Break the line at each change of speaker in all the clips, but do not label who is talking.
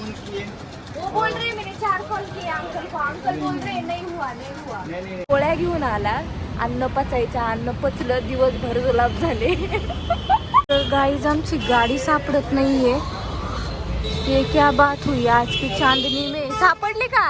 Phone किए।
वो बोल रहे मैंने चार कॉल किए अंकल को अंकल बोल रहे नहीं हुआ नहीं हुआ।
नहीं नहीं
पोळ्या घेऊन आला अन्न पचायचं अन्न पचलं दिवसभर जुलाब झाले. तर गाईज आमची गाडी सापडत नाहीये. ये क्या बात हुई आज की चांदनी में. सापडली का?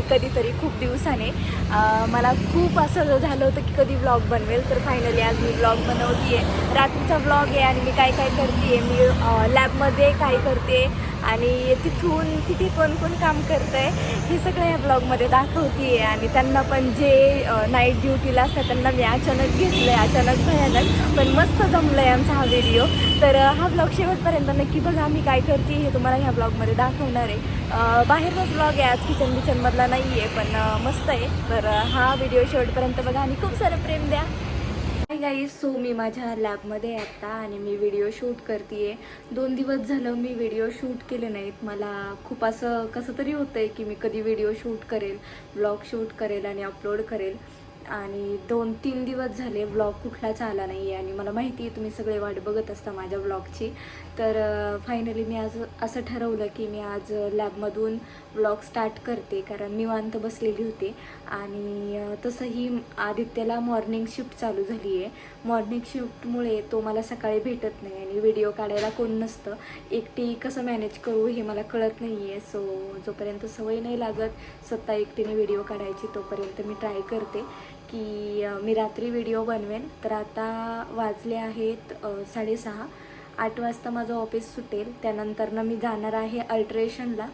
आणि कधीतरी खूप दिवसाने मला खूप असं झालं होतं की कधी ब्लॉग बनवेल. तर फायनली आज मी ब्लॉग बनवते आहे रात्रीचा ब्लॉग आहे आणि मी काय काय करते आहे मी लॅबमध्ये काय करते? आणि तिथून तिथे कोण कोण काम करतं आहे हे सगळं या ब्लॉगमध्ये दाखवते आणि त्यांना पण जे नाईट ड्युटीला असतात त्यांना मी अचानक घेतलं आहे अचानक भयानक पण मस्त जमलं आहे आमचा हा व्हिडिओ तर हा ब्लॉग शेवटपर्यंत नक्की बघा. मी काय करते हे तुम्हाला ह्या ब्लॉगमध्ये दाखवणार आहे. बाहेरचाच ब्लॉग आहे आज किचन बिचनमधला नाही आहे पण मस्त आहे. तर हा व्हिडिओ शेवटपर्यंत बघा आणि खूप सारं प्रेम द्या. हाय सो मी माझ्या लॅबमध्ये आत्ता आणि मी व्हिडिओ शूट करते दोन दिवस झालं मी व्हिडिओ शूट केले नाहीत. मला खूप असं कसं तरी होतं आहे की मी कधी व्हिडिओ शूट करेल ब्लॉग शूट करेल आणि अपलोड करेल. आणि दोन तीन दिवस झाले ब्लॉग कुठलाच आला नाही आहे आणि मला माहिती आहे तुम्ही सगळे वाट बघत असता माझ्या ब्लॉगची तर फायनली मी आज असं ठरवलं की मी आज लॅबमधून ब्लॉग स्टार्ट करते कारण निवांत बसलेली होते. आणि तसंही आदित्यला मॉर्निंग शिफ्ट चालू झाली आहे मॉर्निंग शिफ्टमुळे तो मला सकाळी भेटत नाही आणि व्हिडिओ काढायला कोण नसतं. एकटी कसं मॅनेज करू हे मला कळत नाही आहे सो जोपर्यंत सवय नाही लागत स्वतः एकटीने व्हिडिओ काढायची तोपर्यंत मी ट्राय करते. की मी रात्री व्हिडिओ बनवेन. तर आता वाजले आहेत साडेसहा. आठ वाजता माझं ऑफिस सुटेल. त्यानंतरनं मी जाणार आहे अल्ट्रेशनला.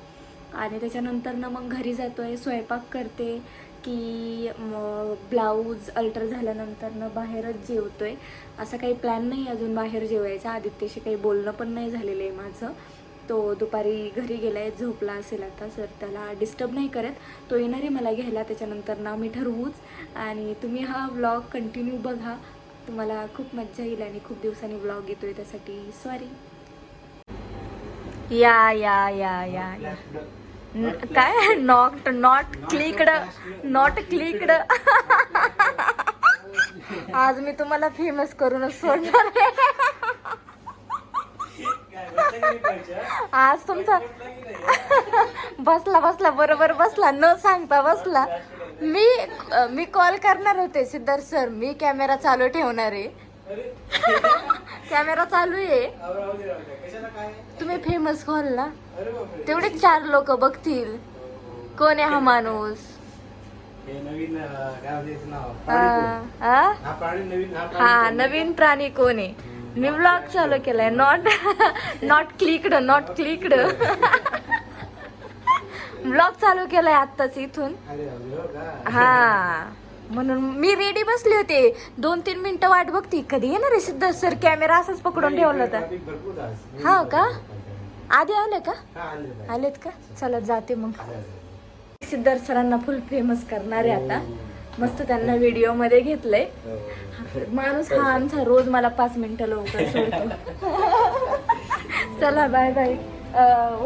आणि त्याच्यानंतरनं मग घरी जातो आहे स्वयंपाक करते की मग ब्लाऊज अल्टर झाल्यानंतरनं बाहेरच जेवतो आहे असा काही प्लॅन नाही अजून बाहेर जेवायचा. आदित्यशी काही बोलणं पण नाही झालेलं आहे माझं. तो दुपारी घरी गेला आहे झोपला असेल आता सर त्याला डिस्टर्ब नाही करत. तो येणार आहे मला घ्यायला त्याच्यानंतर ना मी ठरवूच. आणि तुम्ही हा व्लॉग कंटिन्यू बघा. तुम्हाला खूप मज्जा येईल आणि खूप दिवसांनी व्लॉग येतोय त्यासाठी. सॉरी या या या या या. काय? Not not clicked not clicked आज मी तुम्हाला फेमस करूनच सोडणार आहे. आज तुमचा बसला बसला बरोबर बसला. न सांगता बसला. मी मी कॉल करणार होते सिद्धार्थ सर मी कॅमेरा चालू ठेवणार आहे. कॅमेरा चालू आहे. तुम्ही फेमस व्हाल ना तेवढे चार लोक बघतील. कोण आहे हा माणूस?
हे
हा हा?
हा हा
हा? नवीन प्राणी कोण आहे? मी ब्लॉग चालू केलाय. Not not clicked not clicked blog चालू केलाय आत्ताच इथून.
हो?
हा. म्हणून मी रेडी बसले होते. दोन तीन मिनिटं वाट बघती. कधी येणार आहे सिद्धार्थ सर कॅमेरा असंच पकडून ठेवला होता.
आज.
हा का? आधी आले का?
हा.
आलेत का? चला जाते मग. सिद्धार्थ सरांना फुल फेमस करणार आहे आता. मस्त त्यांना व्हिडिओमध्ये घेतलंय.
हो.
माणूस हा आमचा रोज मला पाच मिनिटं लवकर सोडतो. चला बाय बाय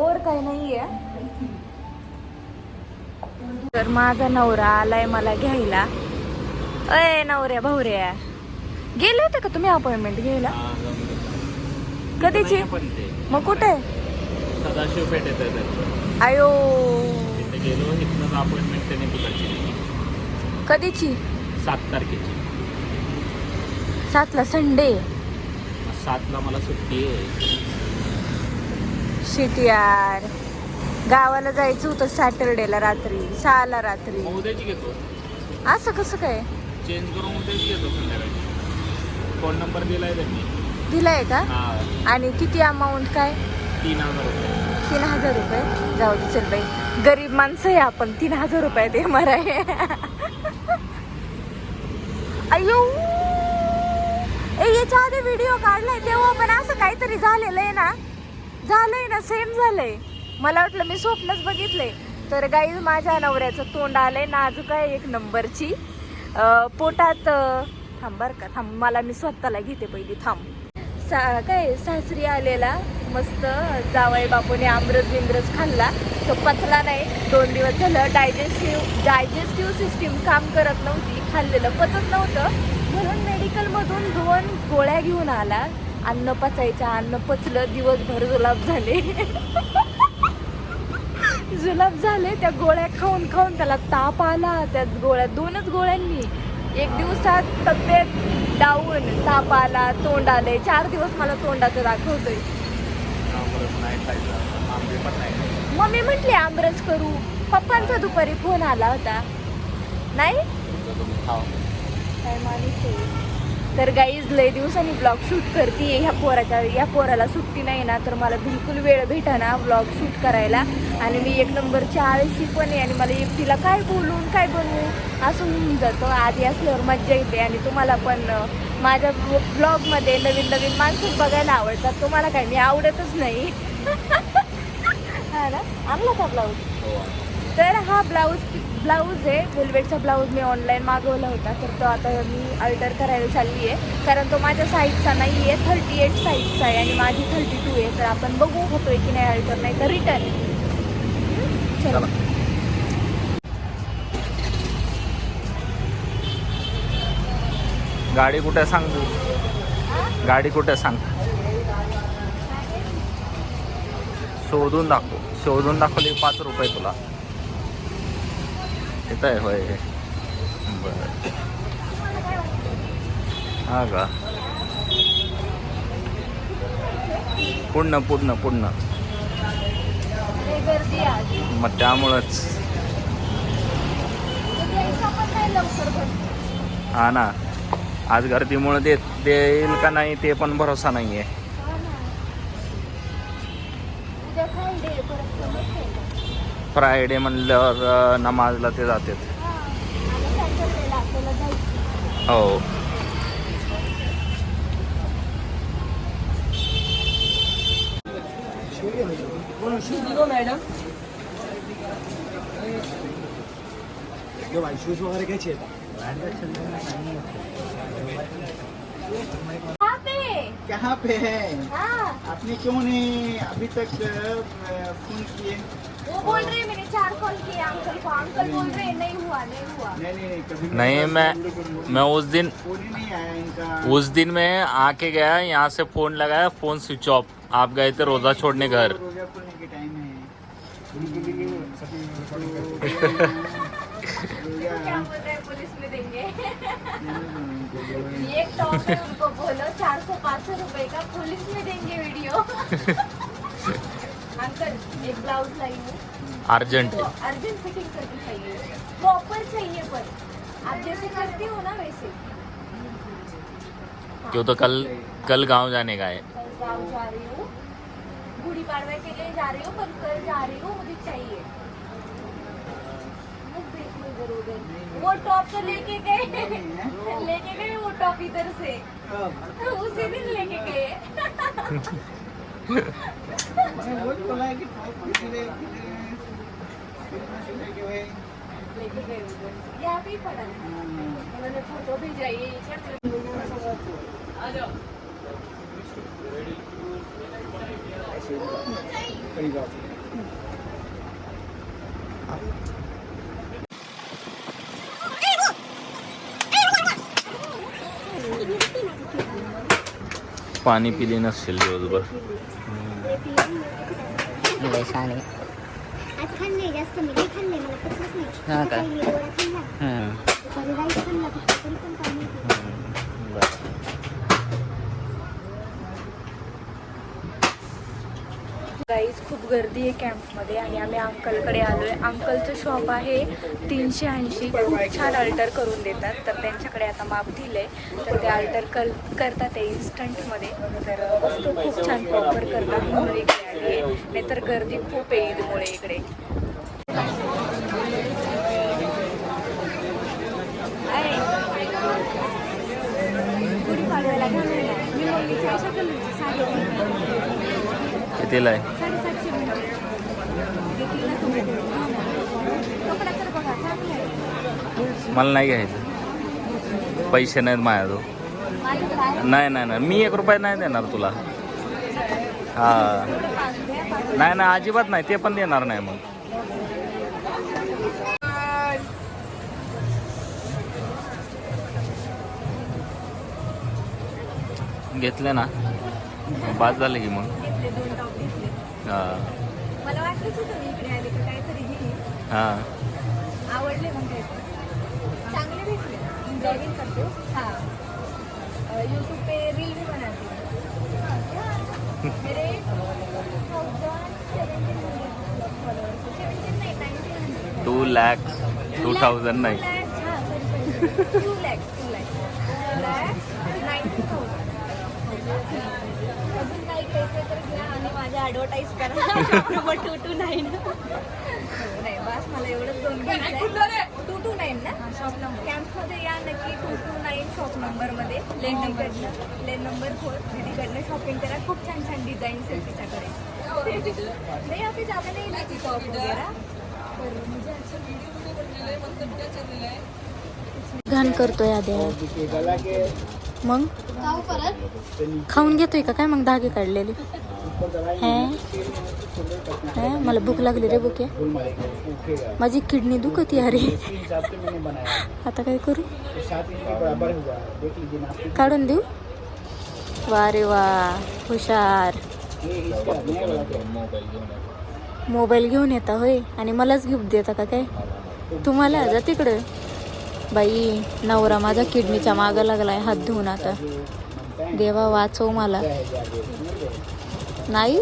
और काही नाहीये. तर माझा नवरा आलाय मला घ्यायला. अय नवऱ्या भावऱ्या. गेले होते का तुम्ही अपॉइंटमेंट घ्यायला?
हा.
कधीची? मग कुठे?
सदाशिव पेठ येतं त्याचं.
आयो
अपॉइंटमेंट
कधीची?
सात तारखेची.
सातला संडे.
सातला मला सुट्टी आहे.
शिट यार. गावाला जायचं होतं सॅटरडेला रात्री सहाला रात्री.
मग उद्याची घेतो.
असं कसं काय?
चेंज करून उद्याची घेतो संध्याकाळी. फोन नंबर दिलाय त्यांनी.
दिलाय का?
हा.
आणि किती अमाऊंट काय?
तीन हजार रुपये.
तीन हजार रुपये? जाऊ दे चल बाई. गरीब माणसं आहे आपण. तीन हजार रुपये ते मराय अयो ए याच्या आधी व्हिडिओ काढलाय तेव्हा पण असं काहीतरी झालेलं आहे ना. झालंय ना सेम झालंय. मला वाटलं मी स्वप्नच बघितले तर गाई माझ्या नवऱ्याचं तोंड आलंय नाजूक आहे एक नंबरची. पोटात थांब बर का थांब मला मी स्वतःला घेते पहिली थांब. सा काय सासरी आलेला. मस्त जावई बापूने आमरस बिमरस खाल्ला. तो पचला नाही. दोन दिवस झालं डायजेस्टिव्ह डायजेस्टिव्ह सिस्टीम काम करत नव्हती. खाल्लेलं पचत नव्हतं. म्हणून मेडिकलमधून दोन गोळ्या घेऊन आला. अन्न पचायच्या अन्न पचलं. दिवसभर जुलाब झाले. जुलाब झाले. त्या गोळ्या खाऊन खाऊन त्याला ताप आला. त्या गोळ्या दोनच गोळ्यांनी. एक दिवसात तब्येत डाऊन ताप आला तोंड आले चार दिवस मला तोंडाचं दाखवतोय.
खायचं. आंबे पण नाही. खायचे.
मम्मी म्हटली आमरस करू. पप्पांचा दुपारी फोन आला होता. नाही?
तुम्ही खावा.
काय माणूस आहे. तर गाईज लय दिवसांनी ब्लॉग शूट करते ह्या पोराच्या ह्या पोराला सुट्टी नाही ना तर मला बिलकुल वेळ भेटाना ब्लॉग शूट करायला. आणि मी एक नंबरची आळशी पण आहे आणि मला एकटीला काय बोलून काय बनवू? असं होऊन जातं. आधी असल्यावर मज्जा येते आणि तुम्हाला पण अं, माझ्या ब्लॉगमध्ये नवीन नवीन माणसं बघायला आवडतात. तुम्हाला काय मी आवडतच नाही. हा ना? आणला का ब्लाऊज
हो.
तर हा ब्लाऊज ब्लाऊज आहे. वेलवेटचा ब्लाऊज मी ऑनलाईन मागवला होता. तर तो आता मी अल्टर करायला चालली आहे कारण तो माझ्या साईजचा नाही आहे थर्टी एट साईजचा आहे आणि माझी थर्टी टू आहे. तर आपण बघू होतोय की नाही अल्टर नाही तर रिटर्न चला.
गाडी कुठे सांग तू? गाडी कुठे सांग? शोधून दाखव. शोधून दाखवले पाच रुपये तुला. येत आहे होय. बर. हा का?
पूर्ण पूर्ण पूर्ण.
मग त्यामुळंच. हा ना. आज गर्दीमुळे देत देईल का नाही ते पण भरोसा नाही आहे फ्रायडे म्हणल्यावर नमाजला ते जातात
हा.
हो
भाई शूज चाहिए था
कहाँ पे?
कहाँ पे है
हाँ,
आपने क्यों नहीं अभी तक फोन किए
वो बोल रहे हैं, मैंने चार कॉल किए अंकल को अंकल बोल रहे हैं, नहीं हुआ नहीं हुआ।
नहीं नहीं नहीं कभी
नहीं
मेरे
मैं मैं उस दिन
फ़ोन नहीं आया इनका।
उस दिन मैं आके गया यहाँ से फ़ोन लगाया फ़ोन स्विच ऑफ़। आप गए थे रोजा छोड़ने घर।
रोजा खोलने के टाइम है
क्या
रोजा।
बोल रहे पुलिस में देंगे।
नहीं,
एक टॉप है उनको बोलो चार सौ पाँच सौ रुपए का पुलिस में देंगे वीडियो। अंकल एक ब्लाउज लाई हूँ।
अर्जंट
तो अर्जेंट फिटिंग करके चाहिए। प्रॉपर चाहिए पर। आप जैसे करती हो ना वैसे।
क्यों तो कल कल गाँव जाने का है।
कल गाँव जा रही हूँ। गुड़ी पाड़वा के लिए जा रही हूँ पर कल जा रही हूँ मुझे चाहिए। वो टॉप तो लेके गए। लेके गए वो टॉप इधर से। उसी दिन लेके गए।
मैंने वो बोला है कि टॉप किधर है, किधर है? फिर मैं सोचा कि भाई,
लेके गए उधर से। यहाँ पे ही पड़ा है
हम्म,
उन्होंने फोटो भेजा ये आ जाओ
ऐसे कई बात
पाणी पिले नसेल दिवसभर.
छान आहे
आज खाल्ले जास्त मी काही खाल्ले मला पचलंच नाही
हा का?
सकाळी मी गोळा खाल्ला दुपारी राईस खाल्ला फक्त तरी पण काय माहिती
गाईज खूप गर्दी आहे कॅम्पमध्ये आणि आम्ही अंकलकडे आलो आहे अंकलचं शॉप आहे तीनशे ऐंशी. खूप छान अल्टर करून देतात. तर त्यांच्याकडे आता माप दिलं आहे तर ते अल्टर कर करतात ते इन्स्टंटमध्ये तर वस्तू खूप छान प्रॉपर करतात. म्हणून इकडे आली आहे. नाहीतर गर्दी खूप आहे ईदमुळे इकडे. आहे. गुढीपाडव्याला घालायला मी मम्मीच्या अशा कलरची साडी घेतली.
कितीला आहे?
साडेसातशे म्हणजे ना कपडा तर बघा चांगला आहे
मला नाही घ्यायचं. पैसे नाहीत माझ्याजवळ.
माझ्याकडे आहे
नाही नाही नाही. मी एक रुपया नाही देणार तुला. हा.
पाच द्या, पाच.
नाही नाही अजिबात नाही. ते पण देणार नाही मग. घेतले ना? बाद झाले की मग.
घेतले दोन मला वाटलंच होतं मी इकडे आले तर काहीतरी घेईन
हा.
आवडले मग काय चांगले भेटले. ब्लॉगिंग करते हाँ. यूट्यूब पे रील भी बनाती हूँ मेरे
टू लॅक टू थाउजंड नाही
two lakhs two lakhs ninety thousand अजून काही पैसे तर घ्या आणि माझ्या ॲडव्हर्टाईज करा. नंबर टू टू नाईन नाही बस मला एवढंच दोन टू टू नाईन ना? शॉप नंबर कॅम्पमध्ये या नक्की टू टू नाईन शॉप नंबरमध्ये लेन नंबरनं लेन नंबर फोर दीदीकडनं शॉपिंग करा. खूप छान छान डिझाईन्स आहेत तिच्याकडे. नाही अभी ज़्यादा नहीं टॉप पर मुझे अच्छा
घाण करतोय
गला के
मग? खाऊन घेतोय का? काय मग धागे काढलेले?
ऊपर
हे? मला भूक लागली रे बुके माझी किडनी दुखत अरे आता काय करू? काढून देऊ? वा रे वा. हुशार. मोबाईल घेऊन येता होय. आणि मलाच गिफ्ट देता का काय? तुम्हाला? जा तिकडं. बाई नवरा माझा किडनीच्या मागं लागलाय हात धुवून आता. देवा वाचव मला. नाही?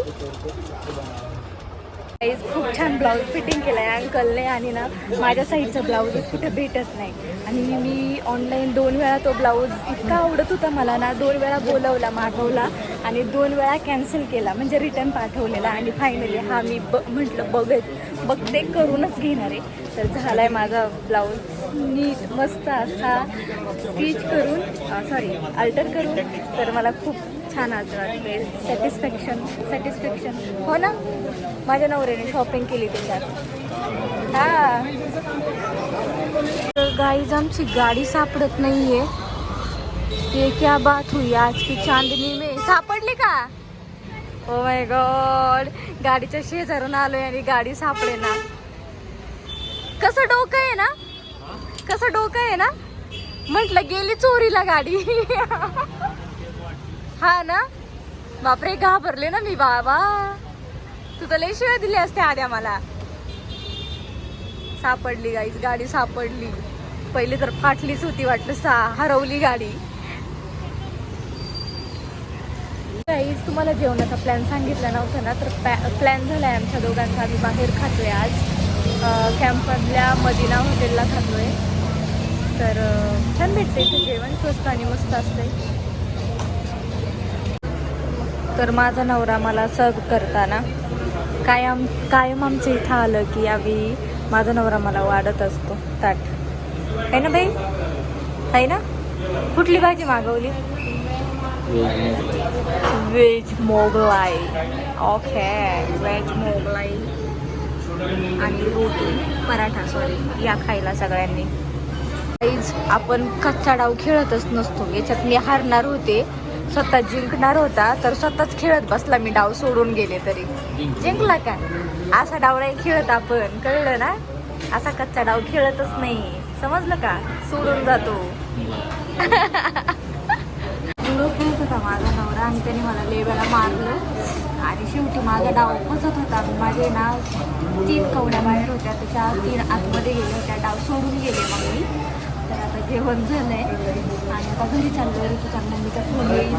खूप छान ब्लाऊज फिटिंग केलं आहे अंकलने आणि ना माझ्या साईडचा ब्लाऊज कुठे भेटत नाही. आणि मी ऑनलाईन दोन वेळा तो ब्लाऊज इतका आवडत होता मला ना दोन वेळा बोलवला मागवला आणि दोन वेळा कॅन्सल केला म्हणजे रिटर्न पाठवलेला आणि फायनली हा मी ब म्हटलं बघत बघते करूनच घेणार आहे. तर झाला आहे माझा ब्लाऊज नीट मस्त असा स्टिच करून सॉरी अल्टर करून. तर मला खूप छान आज वाटते सॅटिस्फॅक्शन सॅटिस्फॅक्शन हो ना? माझ्या नवऱ्याने शॉपिंग केली त्याच्यात. हा.
गाईज आमची गाडी सापडत नाहीये. ये क्या बात हुई? आज की चांदनी में सापडली का? ओ माय गॉड गाडीच्या शेजारून आलोय आणि गाडी सापडे ना. कसं डोकं आहे ना? कसं डोकं आहे ना? म्हटलं गेली चोरीला गाडी. हा ना? बापरे घाबरले ना मी बाबा. तू तर लय शिव्या दिली असते आद्या मला. सापडली गाईज गाडी सापडली. पहिले तर फाटलीच होती वाटलं सा हरवली गाडी.
गाईज तुम्हाला जेवणाचा प्लॅन सांगितला नव्हता ना? तर प्लॅन झाला आहे आमच्या दोघांचा. आम्ही बाहेर खातोय आज. कॅम्पमधल्या मदिना हॉटेलला खातोय. तर छान भेटते इथे जेवण. स्वस्त आणि मस्त असते
तर माझा नवरा मला सर्व करताना कायम कायम आमच्या इथं आलं की आम्ही माझा नवरा मला वाढत असतो. ताट. आहे ना बाई? आहे ना? कुठली भाजी मागवली? Veg Mughlai okay veg Mughlai आणि रोटी. पराठा सॉरी या खायला सगळ्यांनी. आपण कच्चा डाव खेळतच नसतो. याच्यात मी हारणार होते. स्वतः जिंकणार होता तर स्वतःच खेळत बसला मी डाव सोडून गेले तरी. जिंकला. का? असा डाव नाही खेळत आपण कळलं ना? असा कच्चा डाव खेळतच नाही. समजलं का? सोडून जातो. जुडो खेळत होता माझा नवरा आणि त्याने मला लेब्याला मारलं. आणि शेवटी माझा डाव फसत होता. माझे ना तीन कवड्या बाहेर होत्या. त्याच्या तीन आतमध्ये गेल्या होत्या. डाव सोडून गेले मग मी तर आता जेवण झालंय. आणि आता घरी चाललो मी तर फोन येईल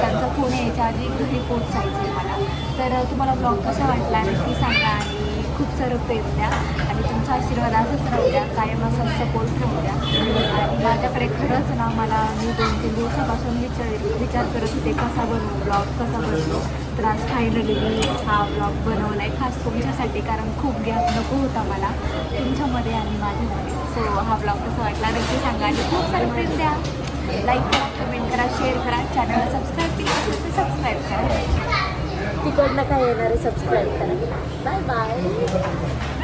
त्यांचा फोन यायच्या आधी घरी पोहोचायचं आहे मला. तर तुम्हाला ब्लॉग कसा वाटला नक्की सांगा आणि खूप सारं प्रेम द्या. आणि तुमचा आशीर्वाद असंच राहू द्या. कायम असा सपोर्ट राहू द्या. आणि माझ्याकडे खरंच ना मला मी दोन तीन दिवसापासून विचार विचार करत होते कसा बनवू ब्लॉग कसा बनवू? तर आज फायनली मी हा ब्लॉग बनवला आहे खास तुमच्यासाठी कारण खूप गॅप नको होता मला तुमच्यामध्ये आणि माझ्यामध्ये. सो हा ब्लॉग कसा वाटला नक्की सांगा आणि खूप सारे प्रेम द्या. लाईक करा कमेंट करा शेअर करा चॅनलला सबस्क्राईब केलं असेल तर सबस्क्राईब करा. तिकडनं काय येणार आहे सबस्क्राईब करा. Bye bye